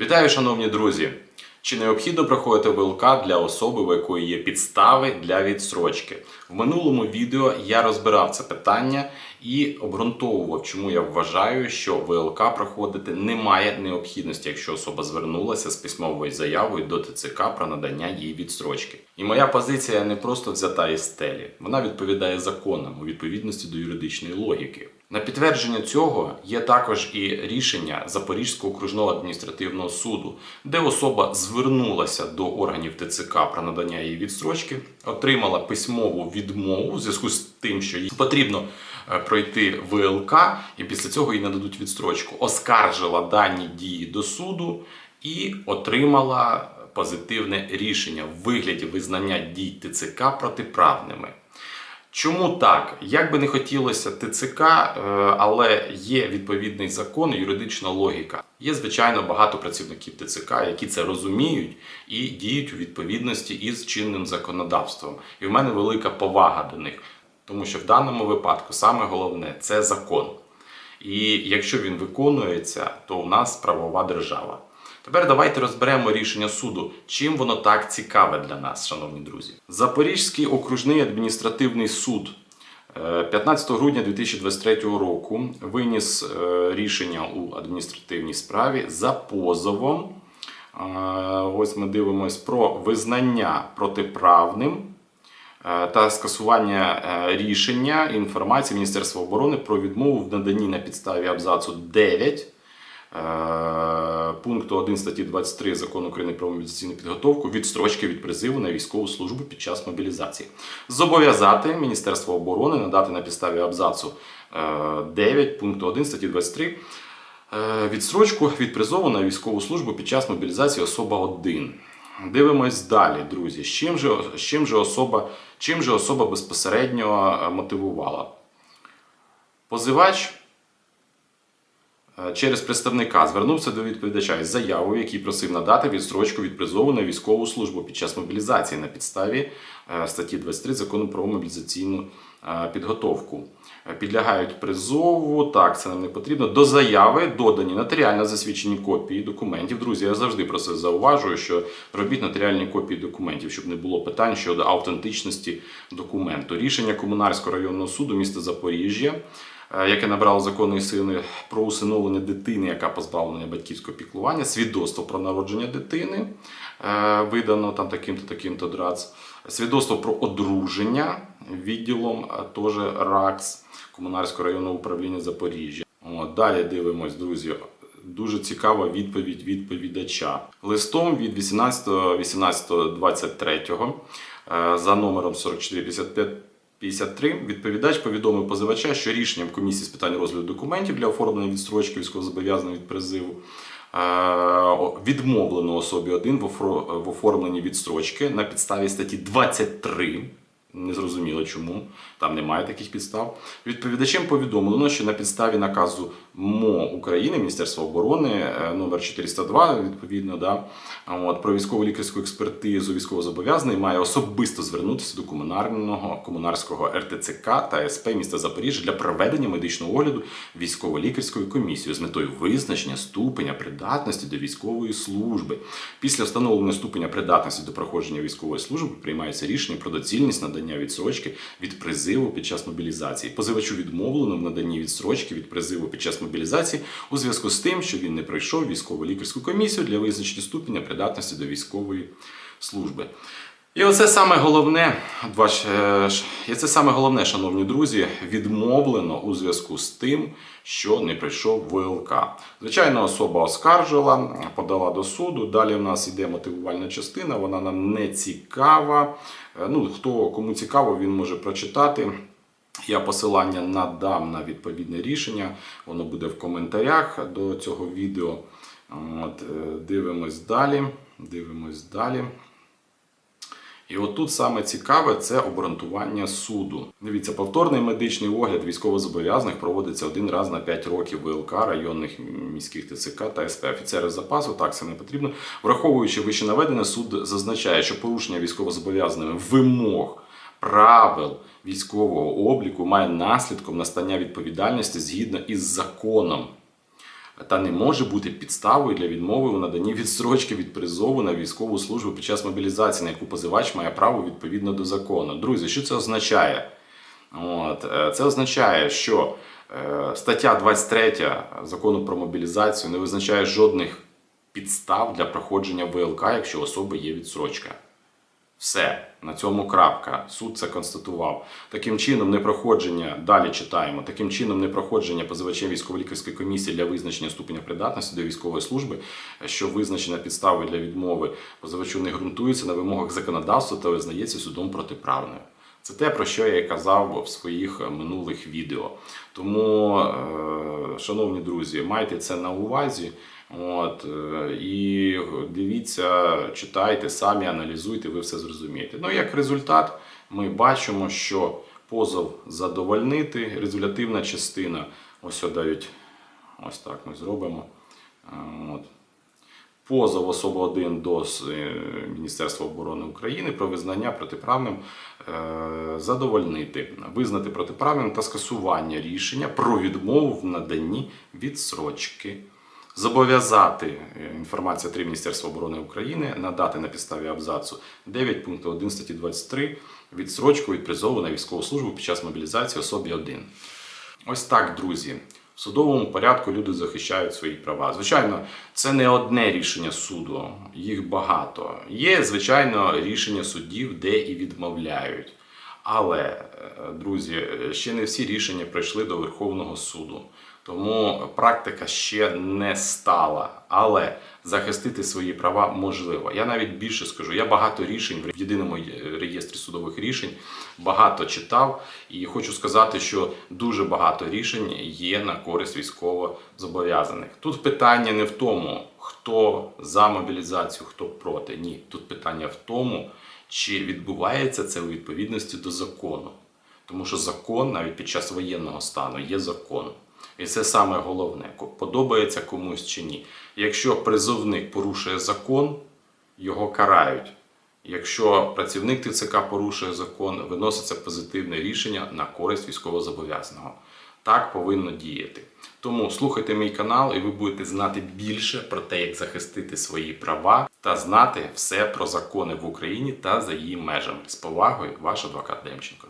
Вітаю, шановні друзі! Чи необхідно проходити ВЛК для особи, у якої є підстави для відстрочки? В минулому відео я розбирав це питання і обґрунтовував, чому я вважаю, що ВЛК проходити немає необхідності, якщо особа звернулася з письмовою заявою до ТЦК про надання їй відстрочки. І моя позиція не просто взята із стелі, вона відповідає законам у відповідності до юридичної логіки. На підтвердження цього є також і рішення Запорізького окружного адміністративного суду, де особа звернулася до органів ТЦК про надання їй відстрочки, отримала письмову відмову в зв'язку з тим, що їй потрібно е, пройти ВЛК, і після цього їй нададуть відстрочку. Оскаржила дані дії до суду і отримала позитивне рішення в вигляді визнання дій ТЦК протиправними. Чому так? Як би не хотілося ТЦК, е, але є відповідний закон, юридична логіка. Є, звичайно, багато працівників ТЦК, які це розуміють і діють у відповідності із чинним законодавством. І в мене велика повага до них, тому що в даному випадку саме головне це закон. І якщо він виконується, то у нас правова держава. Тепер давайте розберемо рішення суду, чим воно так цікаве для нас, шановні друзі. Запорізький окружний адміністративний суд е, 15 грудня 2023 року виніс е, рішення у адміністративній справі за позовом. Е, Ось ми дивимось про визнання протиправним е, та скасування е, рішення інформації Міністерства оборони про відмову в наданні на підставі абзацу 9 е, пункту 1 статті 23 Закону України про мобілізаційну підготовку відстрочки від призиву на військову службу під час мобілізації. Зобов'язати Міністерство оборони надати на підставі абзацу е, 9 пункту 1 статті 23 е, відстрочку від призову на військову службу під час мобілізації особа 1. Дивимось далі, друзі. З чим же, з чим же, особа, чим же особа безпосередньо е, мотивувала? Позивач е, через представника звернувся до відповідача із заявою, який просив надати відстрочку від призову на військову службу під час мобілізації на підставі е, статті 23 закону про мобілізаційну е, підготовку. Е, Підлягають призову, так, це нам не потрібно. До заяви додані нотаріально засвідчені копії документів. Друзі, я завжди про це зауважую, що робіть нотаріальні копії документів, щоб не було питань щодо автентичності документу. Рішення Комунарського районного суду міста Запоріжжя е, яке набрало законної сили про усиновлення дитини, яка позбавлена батьківського піклування, свідоцтво про народження дитини, е, видано там таким-то, таким-то ДРАЦ, свідоцтво про одруження відділом теж РАКС Комунарського районного управління Запоріжжя. От, далі дивимось, друзі. Дуже цікава відповідь відповідача. Листом від 18.18.23 е, за номером 4455 53 відповідач повідомив позивача, що рішенням комісії з питань розгляду документів для оформлення відстрочки військовозобов'язаного від призиву е, відмовлено особі 1 в офро- в оформленні відстрочки на підставі статті 23. Незрозуміло чому, там немає таких підстав. Відповідачем повідомлено, що на підставі наказу МО України, Міністерства оборони е, номер 402, відповідно, да, от, про військово-лікарську експертизу військовозобов'язаний має особисто звернутися до комунального комунарського РТЦК та СП міста Запоріжжя для проведення медичного огляду військово-лікарською комісією з метою визначення ступеня придатності до військової служби. Після встановлення ступеня придатності до проходження військової служби приймається рішення про доцільність надання відсрочки від призиву під час мобілізації. Позивачу відмовлено в наданні відсрочки від призиву під час мобілізації у зв'язку з тим, що він не пройшов військово-лікарську комісію для визначення ступеня придатності до військової служби. І оце саме головне, е, і це саме головне, шановні друзі, відмовлено у зв'язку з тим, що не прийшов ВЛК. Звичайно, особа оскаржила, подала до суду. Далі в нас йде мотивувальна частина, вона нам не цікава. Е, Ну, хто кому цікаво, він може прочитати. Я посилання надам на відповідне рішення, воно буде в коментарях до цього відео. От, е, дивимось далі. Дивимось далі. І отут саме цікаве це обґрунтування суду. Дивіться, повторний медичний огляд військовозобов'язаних проводиться один раз на 5 років ВЛК районних міських ТЦК та СП. Офіцери запасу так це не потрібно. Враховуючи вище наведене, суд зазначає, що порушення військовозобов'язаними вимог. Правил військового обліку має наслідком настання відповідальності згідно із законом. Та не може бути підставою для відмови у наданні відстрочки від призову на військову службу під час мобілізації, на яку позивач має право відповідно до закону. Друзі, що це означає? От, е, це означає, що е, стаття 23 закону про мобілізацію не визначає жодних підстав для проходження ВЛК, якщо особи є відсрочка. Все, на цьому крапка. Суд це констатував. Таким чином, непроходження, далі читаємо, таким чином, непроходження позивачем військово-лікарської комісії для визначення ступеня придатності до військової служби, що визначена підставою для відмови позивачу не ґрунтується на вимогах законодавства та визнається судом протиправною. Це те, про що я і казав в своїх е, минулих відео. Тому, е, шановні друзі, майте це на увазі. От, е, і дивіться, читайте, самі аналізуйте, ви все зрозумієте. Ну, як результат, ми бачимо, що позов задовольнити, результативна частина, ось дають, ось так ми зробимо. От. Позов особи 1 до Міністерства оборони України про визнання протиправним задовольнити, визнати протиправним та скасування рішення про відмову в наданні відсрочки. Зобов'язати е, інформація 3 Міністерства оборони України надати на підставі абзацу 9 пункту 1 статті 23 відсрочку від призову на військову службу під час мобілізації особі 1. Ось так, друзі. Судовому порядку люди захищають свої права. Звичайно, це не одне рішення суду, їх багато. Є, звичайно, рішення судів, де і відмовляють. Але, е, друзі, е, ще не всі рішення прийшли до Верховного суду. Тому практика ще не стала. Але захистити свої права можливо. Я навіть більше скажу. Я багато рішень в єдиному е, реєстрі судових рішень багато читав, і хочу сказати, що дуже багато рішень є на користь військовозобов'язаних. Тут питання не в тому, хто за мобілізацію, хто проти. Ні, тут питання в тому, чи відбувається це у відповідності до закону. Тому що закон навіть під час воєнного стану є закон. І це саме головне, подобається комусь чи ні. Якщо призовник порушує закон, його карають. Якщо працівник ТЦК порушує закон, виноситься позитивне рішення на користь військовозобов'язаного. Так повинно діяти. Тому слухайте мій канал, і ви будете знати більше про те, як захистити свої права та знати все про закони в Україні та за її межами. З повагою, ваш адвокат Демченко.